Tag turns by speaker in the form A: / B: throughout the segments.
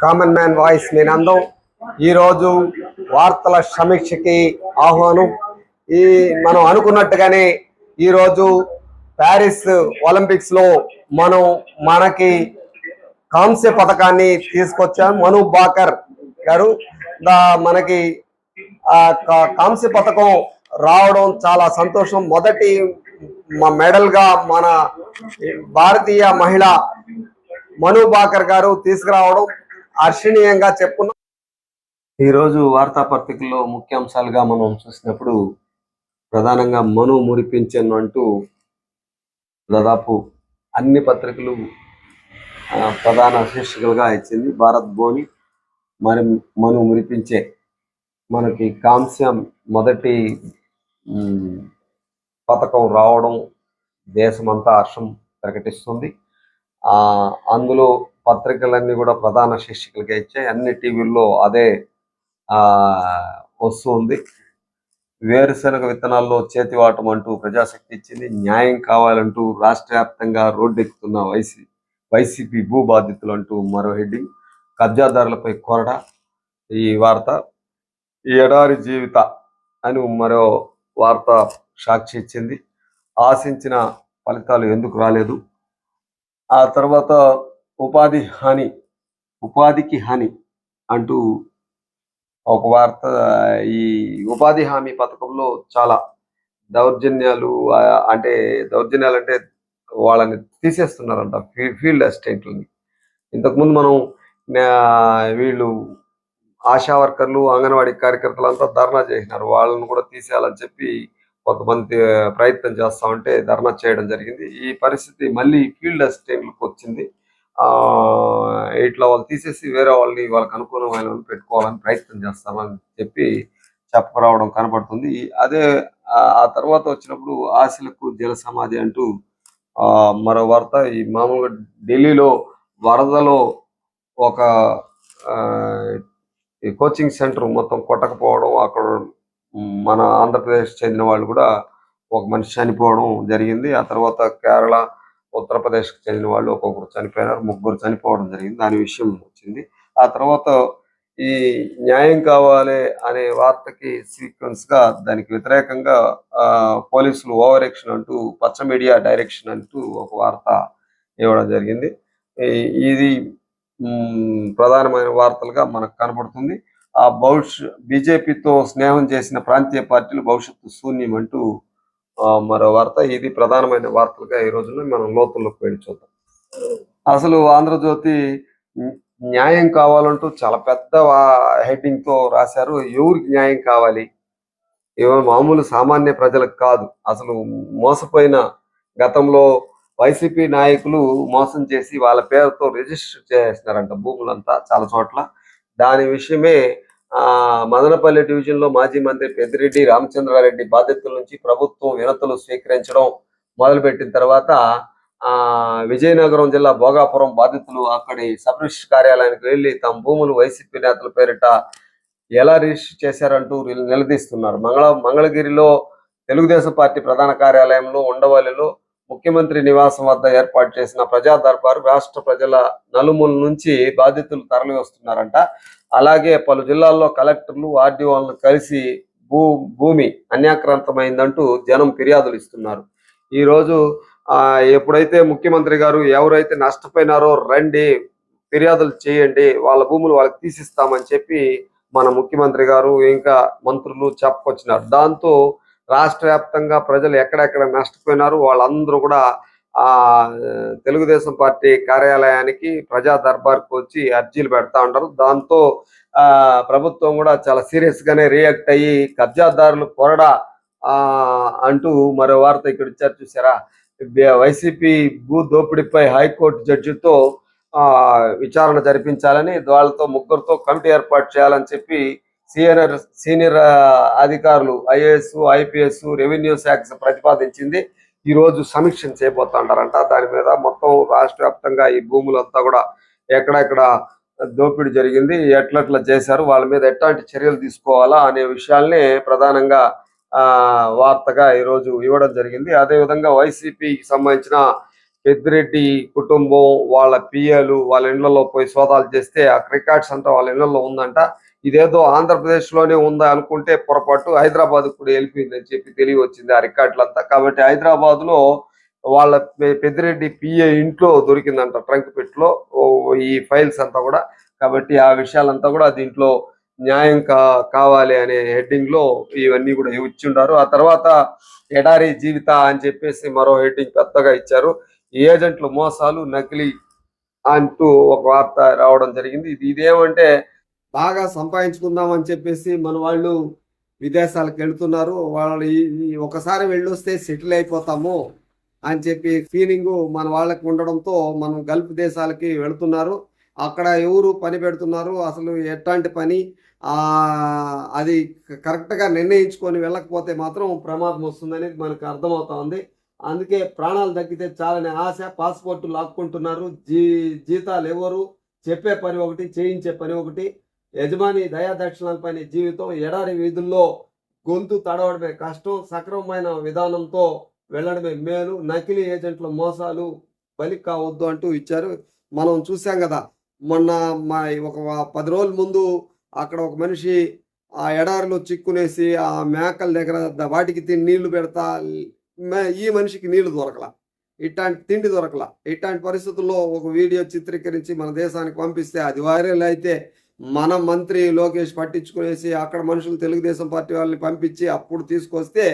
A: Common man voice నేనందం ఈరోజు వార్తల సమీక్షకి ఆహ్వానం. ఈ మనం అనుకున్నట్టుగానే ఈరోజు ప్యారిస్ ఒలింపిక్స్లో మనం మనకి కాంస్య పథకాన్ని తీసుకొచ్చాం. మను బాకర్ గారు. మనకి కాంస్య పథకం రావడం చాలా సంతోషం. మొదటి మెడల్గా మన భారతీయ మహిళ మను బాకర్ గారు తీసుకురావడం హర్షణీయంగా చెప్పుకున్నాం. ఈరోజు వార్తాపత్రికల్లో ముఖ్యాంశాలుగా మనం చూసినప్పుడు ప్రధానంగా మను మురిపించను అంటూ దాదాపు అన్ని పత్రికలు ప్రధాన శీర్షికలుగా ఇచ్చింది భారత్ బోని. మరి మను మురిపించే మనకి కాంస్యం మొదటి పథకం రావడం దేశమంతా హర్షం ప్రకటిస్తుంది. అందులో పత్రికలన్నీ కూడా ప్రధాన శీర్షికలుగా ఇచ్చాయి. అన్ని టీవీల్లో అదే వస్తుంది వేరుశనగ విత్తనాల్లో చేతివాటం అంటూ ప్రజాశక్తి ఇచ్చింది. న్యాయం కావాలంటూ రాష్ట్ర వ్యాప్తంగా రోడ్డెక్కుతున్న వైసీ వైసీపీ భూ బాధితులు అంటూ మరో హెడ్డింగ్. కబ్జాదారులపై కొరడ. ఈ వార్త ఎడారి జీవిత అని మరో వార్త సాక్షి ఇచ్చింది. ఆశించిన ఫలితాలు ఎందుకు రాలేదు? ఆ తర్వాత ఉపాధి హాని ఉపాధికి హాని అంటూ ఒక వార్త ఈ ఉపాధి హామీ పథకంలో చాలా దౌర్జన్యాలు అంటే దౌర్జన్యాలు అంటే వాళ్ళని తీసేస్తున్నారంట ఫీ- ఫీల్డ్ అసిస్టెంట్లని. ఇంతకుముందు మనం వీళ్ళు ఆశా వర్కర్లు అంగన్వాడీ కార్యకర్తలు అంతా ధర్నా చేసినారు. వాళ్ళని కూడా తీసేయాలని చెప్పి కొంతమంది ప్రయత్నం చేస్తా ఉంటే ధర్నా చేయడం జరిగింది. ఈ పరిస్థితి మళ్ళీ ఫీల్డ్ అసిస్టెంట్లకు వచ్చింది. ఆ ఇట్లా వాళ్ళు తీసేసి వేరే వాళ్ళని వాళ్ళకి అనుకూలమైన పెట్టుకోవాలని ప్రయత్నం చేస్తామని చెప్పి చెప్పరావడం కనపడుతుంది. అదే ఆ తర్వాత వచ్చినప్పుడు ఆశలకు జల సమాధి అంటూ ఆ మరో వార్త ఈ మామూలుగా ఢిల్లీలో వరదలో ఒక ఆ, ఈ కోచింగ్ సెంటర్ మొత్తం కొట్టకపోవడం అక్కడ మన ఆంధ్రప్రదేశ్ చెందిన వాళ్ళు కూడా ఒక మనిషి చనిపోవడం జరిగింది. ఆ తర్వాత కేరళ ఉత్తరప్రదేశ్కి చెందిన వాళ్ళు ఒక్కొక్కరు చనిపోయినారు ముగ్గురు చనిపోవడం జరిగింది. దాని విషయం వచ్చింది. ఆ తర్వాత ఈ న్యాయం కావాలి అనే వార్తకి సీక్వెన్స్గా దానికి వ్యతిరేకంగా ఆ, పోలీసులు ఓవర్ యాక్షన్ అంటూ పచ్చ మీడియా డైరెక్షన్ అంటూ ఒక వార్త ఇవ్వడం జరిగింది. ఇది ప్రధానమైన వార్తలుగా మనకు కనబడుతుంది. ఆ భవిష్య బీజేపీతో స్నేహం చేసిన ప్రాంతీయ పార్టీలు భవిష్యత్తు శూన్యం అంటూ మరో వార్త. ఇది ప్రధానమైన వార్తలుగా ఈ రోజున మనం లోతుల్లోకి వెళ్ళి చూద్దాం. అసలు ఆంధ్రజ్యోతి న్యాయం కావాలంటూ చాలా పెద్ద హెడ్డింగ్తో రాశారు. ఎవరికి న్యాయం కావాలి? ఏమో మామూలు సామాన్య ప్రజలకు కాదు. అసలు మోసపోయిన గతంలో వైసీపీ నాయకులు మోసం చేసి వాళ్ళ పేరుతో రిజిస్టర్ చేసినారంట భూములంతా చాలా చోట్ల. దాని విషయమే ఆ మదనపల్లి డివిజన్లో మాజీ మంత్రి పెద్దిరెడ్డి రామచంద్రారెడ్డి బాధ్యతల నుంచి ప్రభుత్వం వినతులు స్వీకరించడం మొదలుపెట్టిన తర్వాత ఆ విజయనగరం జిల్లా భోగాపురం బాధితులు అక్కడి సబ్ రిజిస్టర్ కార్యాలయానికి వెళ్ళి తమ భూములు వైసీపీ నేతల పేరిట ఎలా రిజిస్టర్ చేశారంటూ నిలదీస్తున్నారు. మంగళ మంగళగిరిలో తెలుగుదేశం పార్టీ ప్రధాన కార్యాలయంలో ఉండవల్లిలో ముఖ్యమంత్రి నివాసం వద్ద ఏర్పాటు చేసిన ప్రజా దర్బారు రాష్ట్ర ప్రజల నలుమూల నుంచి బాధితులు తరలి వస్తున్నారంట అలాగే పలు జిల్లాల్లో కలెక్టర్లు ఆర్డీఓలను కలిసి భూ భూమి అన్యాక్రాంతమైందంటూ జనం ఫిర్యాదులు ఇస్తున్నారు. ఈ రోజు ఆ ఎప్పుడైతే ముఖ్యమంత్రి గారు ఎవరైతే నష్టపోయినారో రండి ఫిర్యాదులు చేయండి వాళ్ళ భూములు వాళ్ళకి తీసిస్తామని చెప్పి మన ముఖ్యమంత్రి గారు ఇంకా మంత్రులు చెప్పుకొచ్చినారు. దాంతో రాష్ట్ర వ్యాప్తంగా ప్రజలు ఎక్కడెక్కడ నష్టపోయినారు వాళ్ళందరూ కూడా ఆ తెలుగుదేశం పార్టీ కార్యాలయానికి ప్రజా దర్బార్కి వచ్చి అర్జీలు పెడతా ఉంటారు దాంతో ఆ ప్రభుత్వం కూడా చాలా సీరియస్ గానే రియాక్ట్ అయ్యి కబ్జాదారులు కొరడా ఆ అంటూ మరో వార్త ఇక్కడ ఇచ్చారు చూసారా? వైసీపీ భూ దోపిడీపై హైకోర్టు జడ్జితో ఆ విచారణ జరిపించాలని వాళ్ళతో ముగ్గురుతో కమిటీ ఏర్పాటు చేయాలని చెప్పి సీనియర్ సీనియర్ అధికారులు ఐఏఎస్ ఐపీఎస్ రెవెన్యూ శాఖ ప్రతిపాదించింది. ఈ రోజు సమీక్ష చేయబోతుంటారంట దాని మీద మొత్తం రాష్ట్ర వ్యాప్తంగా ఈ భూములంతా కూడా ఎక్కడెక్కడ దోపిడీ జరిగింది ఎట్లట్లా చేశారు వాళ్ళ మీద ఎట్లాంటి చర్యలు తీసుకోవాలా అనే విషయాల్ని ప్రధానంగా ఆ వార్తగా ఈరోజు ఇవ్వడం జరిగింది. అదే విధంగా వైసీపీకి సంబంధించిన పెద్దిరెడ్డి కుటుంబం వాళ్ళ పిఏలు వాళ్ళ ఇళ్ళలో పోయి సోదాలు చేస్తే ఆ రికార్డ్స్ అంతా వాళ్ళ ఇళ్ళలో ఉందంట. ఇదేదో ఆంధ్రప్రదేశ్లోనే ఉందా అనుకుంటే పొరపాటు హైదరాబాద్ కూడా వెళ్ళిపోయిందని చెప్పి తెలియ వచ్చింది ఆ రికార్డులంతా. కాబట్టి హైదరాబాద్లో వాళ్ళ పెద్దిరెడ్డి పిఏ ఇంట్లో దొరికిందంట ట్రంక్ పెట్లో ఈ ఫైల్స్ అంతా కూడా. కాబట్టి ఆ విషయాలంతా కూడా దీంట్లో న్యాయం కా కావాలి అనే హెడ్డింగ్లో ఇవన్నీ కూడా ఇచ్చి ఉండారు. ఆ తర్వాత ఎడారి జీవిత అని చెప్పేసి మరో హెడ్డింగ్ పెద్దగా ఇచ్చారు. ఏజెంట్లు మోసాలు నకిలీ అంటూ ఒక వార్త రావడం జరిగింది. ఇది ఇదేమంటే బాగా సంపాదించుకుందాం అని చెప్పేసి మన వాళ్ళు విదేశాలకు వెళ్తున్నారు. వాళ్ళు ఒకసారి వెళ్ళొస్తే సెటిల్ అయిపోతాము అని చెప్పి ఫీలింగ్ మన వాళ్ళకి ఉండడంతో మనం గల్ఫ్ దేశాలకి వెళుతున్నారు. అక్కడ ఎవరు పని పెడుతున్నారు? అసలు ఎట్లాంటి పని? అది కరెక్ట్గా నిర్ణయించుకొని వెళ్ళకపోతే మాత్రం ప్రమాదం వస్తుందనేది మనకు అర్థమవుతా ఉంది. అందుకే ప్రాణాలు తగ్గితే చాలనే ఆశ పాస్పోర్ట్ లాక్కుంటున్నారు. జీ జీతాలు ఎవరు? చెప్పే పని ఒకటి చేయించే పని ఒకటి. యజమాని దయాదక్షిణాలపైన జీవితం ఎడారి వీధుల్లో గొంతు తడవడమే కష్టం సక్రమమైన విధానంతో వెళ్ళడమే మేలు. నకిలీ ఏజెంట్ల మోసాలు బలి కావద్దు అంటూ ఇచ్చారు. మనం చూసాం కదా మొన్న మా ఒక పది రోజుల ముందు అక్కడ ఒక మనిషి ఆ ఎడారిలో చిక్కునేసి ఆ మేకల దగ్గర వాటికి తిని నీళ్ళు పెడతా ఈ మనిషికి నీళ్ళు దొరకలా. ఇట్లాంటి తిండి దొరకల. ఇట్లాంటి పరిస్థితుల్లో ఒక వీడియో చిత్రీకరించి మన దేశానికి పంపిస్తే అది వైరల్ అయితే మన మంత్రి లోకేష్ పట్టించుకునేసి అక్కడ మనుషులు తెలుగుదేశం పార్టీ వాళ్ళని పంపించి అప్పుడు తీసుకొస్తే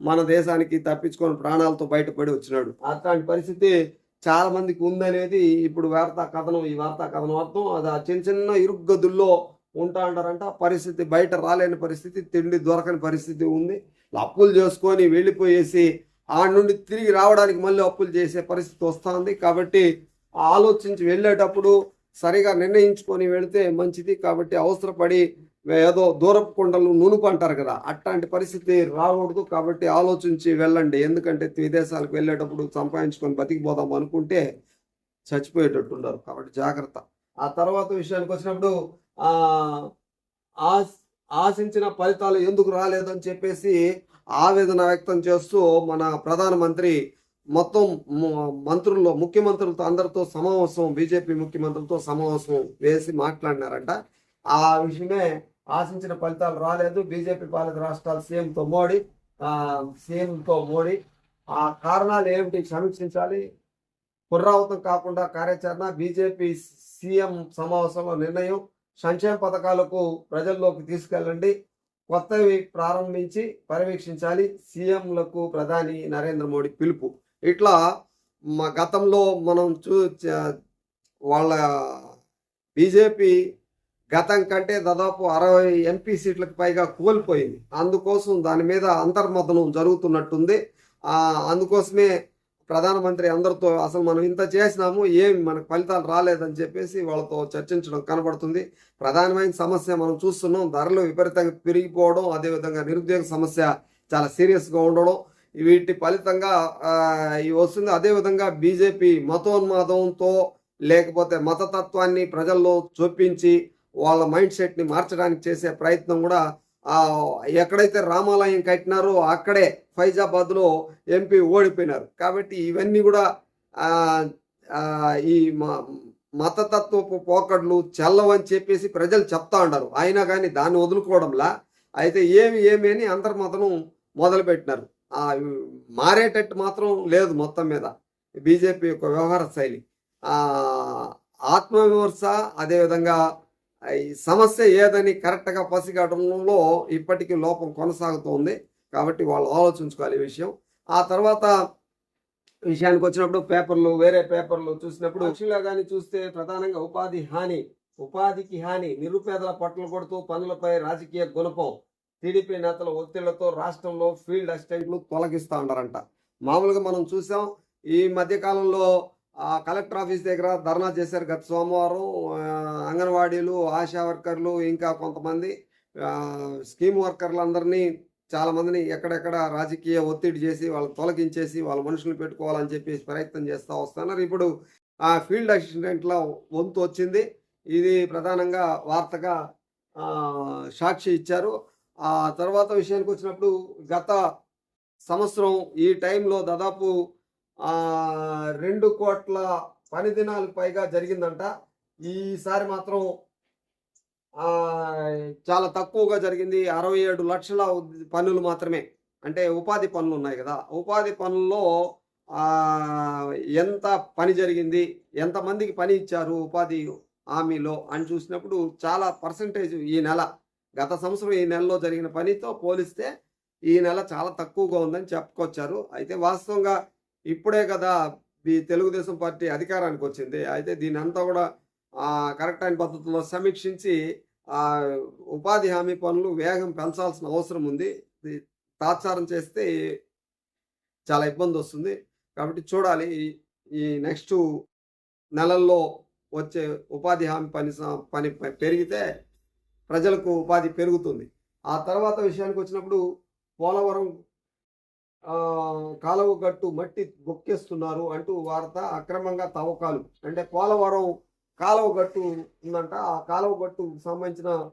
A: మన దేశానికి తప్పించుకొని ప్రాణాలతో బయటపడి వచ్చినాడు. అట్లాంటి పరిస్థితి చాలా మందికి ఉందనేది ఇప్పుడు వార్తా కథనం ఈ వార్తా కథనం అర్థం. అది ఆ చిన్న చిన్న ఇరుగ్గదుల్లో ఉంటా అంటారంట. ఆ పరిస్థితి బయట రాలేని పరిస్థితి తిండి దొరకని పరిస్థితి ఉంది. అప్పులు చేసుకొని వెళ్ళిపోయేసి ఆ నుండి తిరిగి రావడానికి మళ్ళీ అప్పులు చేసే పరిస్థితి వస్తుంది. కాబట్టి ఆలోచించి వెళ్ళేటప్పుడు సరిగా నిర్ణయించుకొని వెళితే మంచిది. కాబట్టి అవసరపడి ఏదో దూరపు కొండలు నునుపు అంటారు కదా అట్లాంటి పరిస్థితి రాకూడదు. కాబట్టి ఆలోచించి వెళ్ళండి. ఎందుకంటే విదేశాలకు వెళ్ళేటప్పుడు సంపాదించుకొని బతికిపోదాం అనుకుంటే చచ్చిపోయేటట్టు ఉండరు కాబట్టి జాగ్రత్త. ఆ తర్వాత విషయానికి వచ్చినప్పుడు ఆ ఆశించిన ఫలితాలు ఎందుకు రాలేదని చెప్పేసి ఆవేదన వ్యక్తం చేస్తూ మన ప్రధానమంత్రి మొత్తం మంత్రుల్లో ముఖ్యమంత్రులతో అందరితో సమావేశం బీజేపీ ముఖ్యమంత్రులతో సమావేశం వేసి మాట్లాడినారంట. ఆ విషయమే ఆశించిన ఫలితాలు రాలేదు. బీజేపీ పాలిత రాష్ట్రాల సీఎంతో మోడీ సీఎంతో మోడీ. ఆ కారణాలు ఏమిటి సమీక్షించాలి? పునరావృతం కాకుండా కార్యాచరణ బీజేపీ సీఎం సమావేశంలో నిర్ణయం సంక్షేమ పథకాలకు ప్రజల్లోకి తీసుకెళ్ళండి. కొత్తవి ప్రారంభించి పర్యవేక్షించాలి. సీఎంలకు ప్రధాని నరేంద్ర మోడీ పిలుపు. ఇట్లా మా గతంలో మనం చూ వాళ్ళ బీజేపీ గతం కంటే దాదాపు అరవై ఎంపీ సీట్లకు పైగా కోల్పోయింది. అందుకోసం దాని మీద అంతర్మతనం జరుగుతున్నట్టుంది. అందుకోసమే ప్రధానమంత్రి అందరితో అసలు మనం ఇంత చేసినాము ఏమి మనకు ఫలితాలు రాలేదని చెప్పేసి వాళ్ళతో చర్చించడం కనబడుతుంది. ప్రధానమైన సమస్య మనం చూస్తున్నాం ధరలు విపరీతంగా పెరిగిపోవడం అదేవిధంగా నిరుద్యోగ సమస్య చాలా సీరియస్గా ఉండడం. వీటి ఫలితంగా వస్తుంది. అదేవిధంగా బీజేపీ మతోన్మాదంతో లేకపోతే మతతత్వాన్ని ప్రజల్లో చూపించి వాళ్ళ మైండ్ సెట్ని మార్చడానికి చేసే ప్రయత్నం కూడా ఎక్కడైతే రామాలయం కట్టినారో అక్కడే ఫైజాబాద్లో ఎంపీ ఓడిపోయినారు. కాబట్టి ఇవన్నీ కూడా ఈ మ- మతతత్వపు పోకడ్లు చల్లవని చెప్పేసి ప్రజలు చెప్తా ఉన్నారు. అయినా కానీ దాన్ని వదులుకోవడంలా అయితే ఏమి ఏమి అని అంతర్మతనం మొదలుపెట్టినారు. మారేటట్టు మాత్రం లేదు మొత్తం మీద. బీజేపీ యొక్క వ్యవహార శైలి. ఆత్మవిమర్శ అదేవిధంగా ఈ సమస్య ఏదని కరెక్ట్గా పసిగడంలో ఇప్పటికీ లోపం కొనసాగుతోంది. కాబట్టి వాళ్ళు ఆలోచించుకోవాలి ఈ విషయం. ఆ తర్వాత విషయానికి వచ్చినప్పుడు పేపర్లు వేరే పేపర్లు చూసినప్పుడు పక్షిలో కానీ చూస్తే ప్రధానంగా ఉపాధి హాని ఉపాధికి హాని నిరుపేదల పట్టలు కొడుతూ పనులపై రాజకీయ గుణపం టీడీపీ నేతల ఒత్తిళ్ళతో రాష్ట్రంలో ఫీల్డ్ అసిస్టెంట్లు తొలగిస్తూ ఉన్నారంట. మామూలుగా మనం చూసాం ఈ మధ్యకాలంలో కలెక్టర్ ఆఫీస్ దగ్గర ధర్నా చేశారు గత సోమవారం. అంగన్వాడీలు ఆశా వర్కర్లు ఇంకా కొంతమంది స్కీమ్ వర్కర్లు అందరినీ ఎక్కడెక్కడ రాజకీయ ఒత్తిడి చేసి వాళ్ళని తొలగించేసి వాళ్ళ మనుషులు పెట్టుకోవాలని చెప్పేసి ప్రయత్నం చేస్తూ వస్తున్నారు. ఇప్పుడు ఆ ఫీల్డ్ అసిస్టెంట్ల వంతు వచ్చింది. ఇది ప్రధానంగా వార్తగా సాక్షి ఇచ్చారు. ఆ తర్వాత విషయానికి వచ్చినప్పుడు గత సంవత్సరం ఈ టైంలో దాదాపు రెండు కోట్ల పని దినాలకు పైగా జరిగిందంట. ఈసారి మాత్రం చాలా తక్కువగా జరిగింది. అరవై ఏడు లక్షల పనులు మాత్రమే. అంటే ఉపాధి పనులు ఉన్నాయి కదా. ఉపాధి పనుల్లో ఎంత పని జరిగింది ఎంతమందికి పని ఇచ్చారు ఉపాధి హామీలో అని చూసినప్పుడు చాలా పర్సంటేజ్ ఈ నెల. గత సంవత్సరం ఈ నెలలో జరిగిన పనితో పోలిస్తే ఈ నెల చాలా తక్కువగా ఉందని చెప్పుకొచ్చారు. అయితే వాస్తవంగా ఇప్పుడే కదా ఈ తెలుగుదేశం పార్టీ అధికారానికి వచ్చింది. అయితే దీని అంతా కూడా కరెక్ట్ అయిన పద్ధతిలో సమీక్షించి ఉపాధి హామీ పనులు వేగం పెంచాల్సిన అవసరం ఉంది. తాత్సారం చేస్తే చాలా ఇబ్బంది వస్తుంది. కాబట్టి చూడాలి ఈ- నెక్స్ట్ నెలల్లో వచ్చే ఉపాధి హామీ పని పని పెరిగితే ప్రజలకు ఉపాధి పెరుగుతుంది. ఆ తర్వాత విషయానికి వచ్చినప్పుడు పోలవరం కాలువ గట్టు మట్టి బొక్కేస్తున్నారు అంటూ వార్త అక్రమంగా తవ్వకాలు. అంటే పోలవరం కాలువ గట్టు ఉందంట. ఆ కాలువ గట్టుకు సంబంధించిన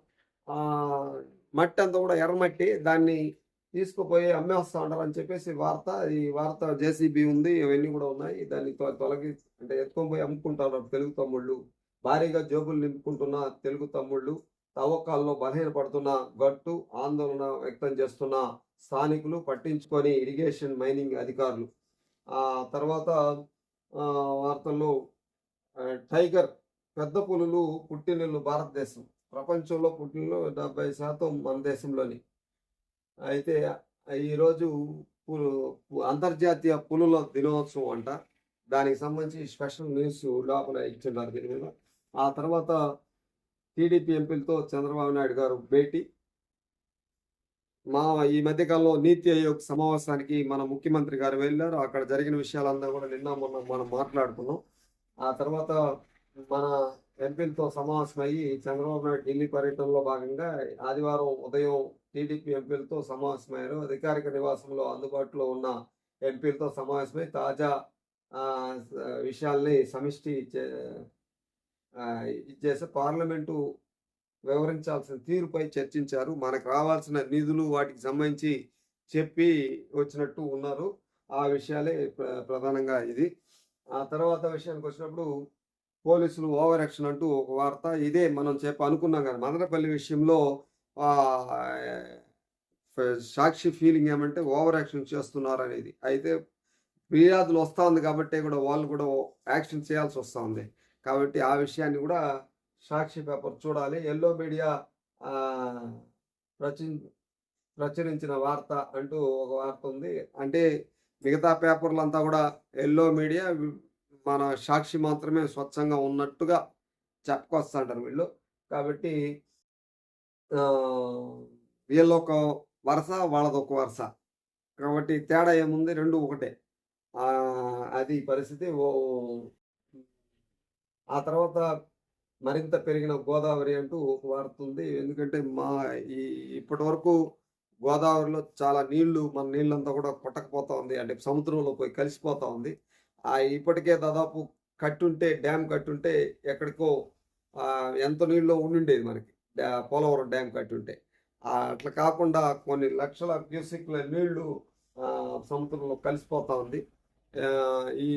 A: మట్టి అంతా కూడా ఎర్రమట్టి దాన్ని తీసుకుపోయి అమ్మేస్తా ఉంటారు అని చెప్పేసి వార్త ఈ వార్త జేసీబీ ఉంది ఇవన్నీ కూడా ఉన్నాయి. దాన్ని తొ- తొలగి అంటే ఎత్తుకొని పోయి అమ్ముకుంటారు తెలుగు తమ్ముళ్ళు. భారీగా జోబులు నింపుకుంటున్న తెలుగు తమ్ముళ్ళు. తవ్వకాల్లో బలహీనపడుతున్న గట్టు ఆందోళన వ్యక్తం చేస్తున్న స్థానికులు పట్టించుకొని ఇరిగేషన్ మైనింగ్ అధికారులు. ఆ తర్వాత వార్తల్లో టైగర్ పెద్ద పులులు పుట్టినిల్లు భారతదేశం. ప్రపంచంలో పుట్టినలు డెబ్బై శాతం మన దేశంలోని. అయితే ఈరోజు పులు అంతర్జాతీయ పులుల దినోత్సవం అంట. దానికి సంబంధించి స్పెషల్ న్యూస్ లోపల ఇచ్చిన్నారు దీని మీద. ఆ తర్వాత టీడీపీ ఎంపీలతో చంద్రబాబు నాయుడు గారు భేటీ. మా ఈ మధ్యకాలంలో నీతి ఆయోగ్ సమావేశానికి మన ముఖ్యమంత్రి గారు వెళ్ళారు. అక్కడ జరిగిన విషయాలంతా కూడా నిన్న మొన్న మనం మాట్లాడుకున్నాం. ఆ తర్వాత మన ఎంపీలతో సమావేశం అయ్యి చంద్రబాబు నాయుడు ఢిల్లీ పర్యటనలో భాగంగా ఆదివారం ఉదయం టీడీపీ ఎంపీలతో సమావేశమయ్యారు అధికారిక నివాసంలో అందుబాటులో ఉన్న ఎంపీలతో సమావేశమై తాజా విషయాల్ని సమిష్టి ఇది చేసే పార్లమెంటు వివరించాల్సిన తీరుపై చర్చించారు. మనకు రావాల్సిన నిధులు వాటికి సంబంధించి చెప్పి వచ్చినట్టు ఉన్నారు. ఆ విషయాలే ప్ర- ప్రధానంగా ఇది. ఆ తర్వాత విషయానికి వచ్చినప్పుడు పోలీసులు ఓవర్ యాక్షన్ అంటూ ఒక వార్త ఇదే మనం చెప్ప అనుకున్నాం కదా. మదనపల్లి విషయంలో సాక్షి ఫీలింగ్ ఏమంటే ఓవర్ యాక్షన్ చేస్తున్నారు అనేది అయితే ఫిర్యాదులు వస్తూ ఉంది కాబట్టి కూడా వాళ్ళు కూడా యాక్షన్ చేయాల్సి వస్తూ ఉంది కాబట్టి ఆ విషయాన్ని కూడా సాక్షి పేపర్ చూడాలి. ఎల్లో మీడియా ప్రచురి ప్రచురించిన వార్త అంటూ ఒక వార్త ఉంది. అంటే మిగతా పేపర్లంతా కూడా ఎల్లో మీడియా మన సాక్షి మాత్రమే స్వచ్ఛంగా ఉన్నట్టుగా చెప్పుకొస్తుంటారు వీళ్ళు. కాబట్టి ఆ, వీళ్ళు ఒక వరుస వాళ్ళది ఒక వరుస. కాబట్టి తేడా ఏముంది? రెండు ఒకటే. అది పరిస్థితి. ఓ ఆ తర్వాత మరింత పెరిగిన గోదావరి అంటూ ఒక వార్త ఉంది ఎందుకంటే మా ఈ ఇప్పటి వరకు గోదావరిలో చాలా నీళ్ళు మన నీళ్ళంతా కూడా కొట్టకపోతా ఉంది. అంటే సముద్రంలో పోయి కలిసిపోతా ఉంది. ఆ ఇప్పటికే దాదాపు కట్టుంటే డ్యామ్ కట్టుంటే ఎక్కడికో ఎంత నీళ్ళు ఉండుండేది మనకి. పోలవరం డ్యామ్ కట్టుంటే. అట్లా కాకుండా కొన్ని లక్షల క్యూసిక్ల నీళ్ళు సముద్రంలో కలిసిపోతా ఉంది. ఈ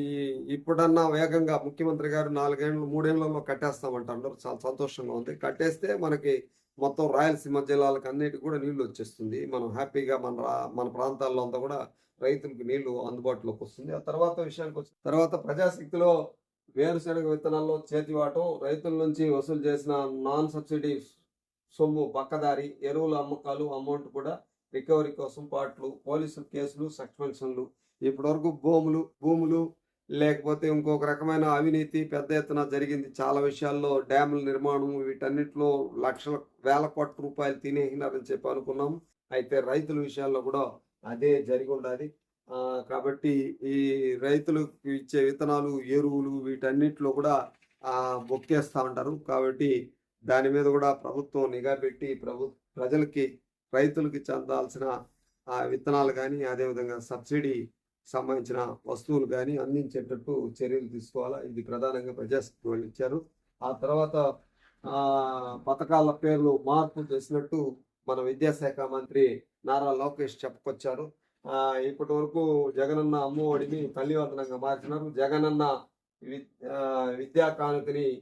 A: ఇప్పుడన్నా వేగంగా ముఖ్యమంత్రి గారు నాలుగేళ్ళు మూడేళ్ళలో కట్టేస్తామంటారు చాలా సంతోషంగా ఉంది. కట్టేస్తే మనకి మొత్తం రాయలసీమ జిల్లాలకు అన్నిటికి కూడా నీళ్ళు వచ్చేస్తుంది. మనం హ్యాపీగా మన రా- మన ప్రాంతాల్లో అంతా కూడా రైతులకు నీళ్ళు అందుబాటులోకి వస్తుంది. ఆ తర్వాత విషయానికి వచ్చి తర్వాత ప్రజాశక్తిలో వేరుశనగ విత్తనాల్లో చేతివాటం రైతుల నుంచి వసూలు చేసిన నాన్ సబ్సిడీ సొమ్ము పక్కదారి ఎరువుల అమ్మకాలు అమౌంట్ కూడా రికవరీ కోసం పాటలు పోలీసులు కేసులు సస్పెన్షన్లు ఇప్పటివరకు భూములు భూములు లేకపోతే ఇంకొక రకమైన అవినీతి పెద్ద ఎత్తున జరిగింది. చాలా విషయాల్లో డ్యాముల నిర్మాణం వీటన్నిటిలో లక్షల వేల కోట్ల రూపాయలు తినేసినారని చెప్పి అనుకున్నాం. అయితే రైతుల విషయాల్లో కూడా అదే జరిగి ఉండాలి. కాబట్టి ఈ రైతులకు ఇచ్చే విత్తనాలు ఎరువులు వీటన్నిటిలో కూడా బొక్కేస్తూ ఉంటారు. కాబట్టి దాని మీద కూడా ప్రభుత్వం నిఘా పెట్టి ప్రభు ప్రజలకి రైతులకి చెందాల్సిన విత్తనాలు కానీ అదేవిధంగా సబ్సిడీ సంబంధించిన వస్తువులు కానీ అందించేటట్టు చర్యలు తీసుకోవాలా? ఇది ప్రధానంగా ప్రజాశక్తి వాళ్ళు ఇచ్చారు. ఆ తర్వాత పథకాల పేర్లు మార్పు చేసినట్టు మన విద్యాశాఖ మంత్రి నారా లోకేష్ చెప్పుకొచ్చారు.
B: ఇప్పటి వరకు జగనన్న అమ్మఒడిని తల్లివందనంగా మార్చినారు. జగనన్న విద్యా కానుకని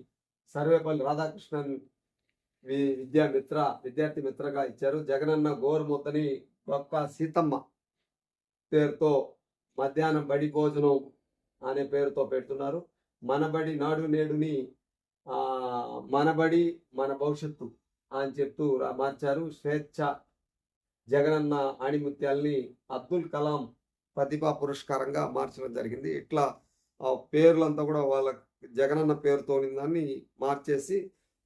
B: సర్వేపల్లి రాధాకృష్ణన్ వి- విద్యా మిత్ర విద్యార్థి మిత్రగా ఇచ్చారు. జగనన్న గోరుముద్దని గొప్ప సీతమ్మ పేరుతో మధ్యాహ్నం బడి భోజనం అనే పేరుతో పెడుతున్నారు. మనబడి నాడు నేడుని మనబడి మన భవిష్యత్తు అని చెప్తూ మార్చారు. స్వేచ్ఛ జగనన్న ఆణిముత్యాల్ని అబ్దుల్ కలాం ప్రతిభా పురస్కారంగా మార్చడం జరిగింది. ఇట్లా ఆ పేర్లంతా కూడా వాళ్ళ జగనన్న పేరుతో దాన్ని మార్చేసి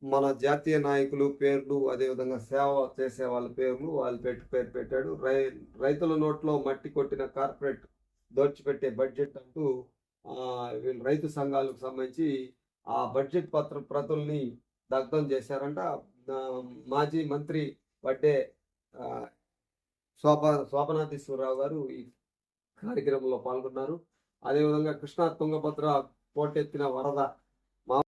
B: మన జాతీయ నాయకులు పేర్లు అదేవిధంగా సేవ చేసే వాళ్ళ పేర్లు వాళ్ళు పెట్టి పేరు పెట్టాడు. రై రైతుల నోట్లో మట్టి కొట్టిన కార్పొరేట్ దోచిపెట్టే బడ్జెట్ అంటూ ఆ, వీళ్ళు రైతు సంఘాలకు సంబంధించి ఆ బడ్జెట్ పత్ర ప్రతుల్ని దగ్ధం చేశారంట. మాజీ మంత్రి వడ్డే శోభ శోభనాథేశ్వరరావు గారు ఈ కార్యక్రమంలో పాల్గొన్నారు. అదేవిధంగా కృష్ణా తుంగభద్ర పోటెత్తిన వరద